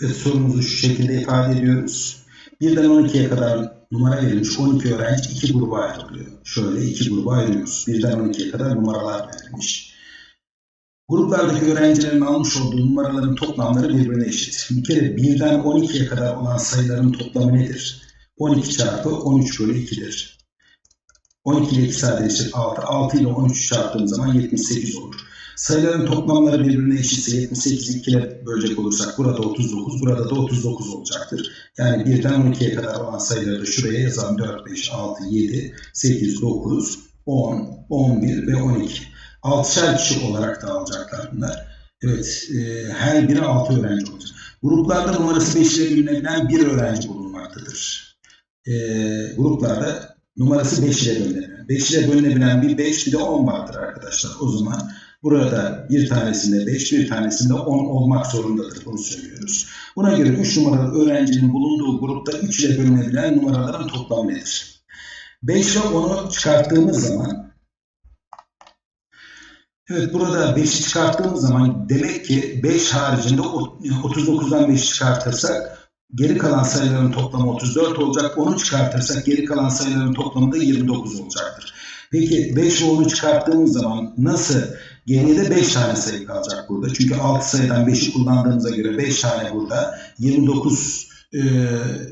Sorumuzu şu şekilde ifade ediyoruz. Birden 12'ye kadar numara verilmiş 12 öğrenci iki gruba ayrılıyor. Şöyle iki gruba ayırıyoruz. Birden 12'ye kadar numaralar verilmiş. Gruplardaki öğrencilerin almış olduğu numaraların toplamları birbirine eşit. Bir kere birden 12'ye kadar olan sayıların toplamı nedir? 12 çarpı 13 bölü 2'dir. 12 ile 2 sadeleşir 6. 6 ile 13 çarptığımız zaman 78 olur. Sayıların toplamları birbirine eşitse 78'i 2 ile bölecek olursak burada 39, burada da 39 olacaktır. Yani birden 12'ye kadar olan sayıları da şuraya yazalım. 4, 5, 6, 7, 8, 9, 10, 11 ve 12. 6'şer kişi olarak dağılacaklar bunlar. Evet, e, her biri 6 öğrenci olacak. Gruplarda numarası 5 ile bölünebilen bir öğrenci bulunmaktadır. E, gruplarda numarası 5 ile bölünebilen. 5 ile bölünebilen bir 5 bir de 10 vardır arkadaşlar. O zaman burada bir tanesinde 5 bir tanesinde 10 olmak zorundadır. Bunu söylüyoruz. Buna göre 3 numaralı öğrencinin bulunduğu grupta 3 ile bölünebilen numaraların toplamı nedir? 5 ve 10'u çıkarttığımız zaman Evet burada 5'i çıkarttığımız zaman demek ki 5 haricinde 39'dan 5 çıkartırsak geri kalan sayıların toplamı 34 olacak. 10'u çıkartırsak geri kalan sayıların toplamı da 29 olacaktır. Peki 5 ve 10'u çıkarttığımız zaman nasıl? Geriye de 5 tane sayı kalacak burada. Çünkü 6 sayıdan 5'i kullandığımıza göre 5 tane burada. 29 e,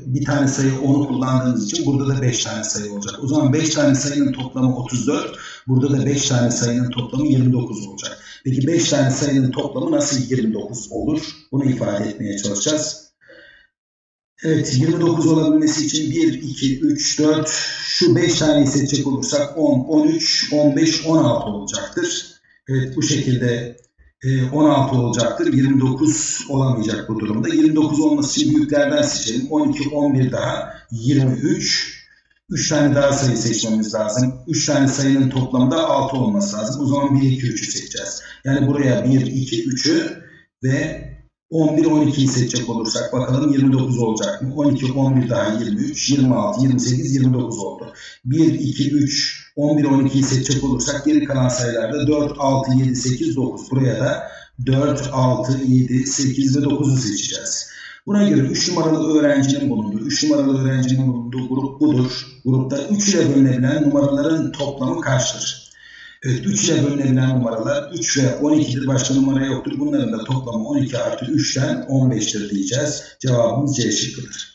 bir tane sayı 10'u kullandığımız için burada da 5 tane sayı olacak. O zaman 5 tane sayının toplamı 34. Burada da 5 tane sayının toplamı 29 olacak. Peki 5 tane sayının toplamı nasıl 29 olur? Bunu ifade etmeye çalışacağız. Evet 29 olabilmesi için 1, 2, 3, 4 şu 5 taneyi seçecek olursak 10, 13, 15, 16 olacaktır. Evet bu şekilde 16 olacaktır. 29 olamayacak bu durumda. 29 olması için büyüklerden seçelim. 12, 11 daha 23. 3 tane daha sayı seçmemiz lazım. 3 tane sayının toplamı da 6 olması lazım. O zaman 1, 2, 3'ü seçeceğiz. Yani buraya 1, 2, 3'ü ve 11, 12'yi seçecek olursak bakalım 29 olacak mı? 12, 11 daha 23, 26, 28, 29 oldu. 1, 2, 3, 11, 12'yi seçecek olursak geri kalan sayılarda 4, 6, 7, 8, 9. Buraya da 4, 6, 7, 8 ve 9'u seçeceğiz. Buna göre 3 numaralı öğrencinin bulunduğu, 3 numaralı öğrencinin bulunduğu grup budur. Grupta 3 ile bölünebilen numaraların toplamı kaçtır? Evet, 3 ile bölünebilen numaralar 3 ve 12'dir. Başka numara yoktur. Bunların da toplamı 12 artı 3'ten 15'tir diyeceğiz. Cevabımız C şıkkıdır.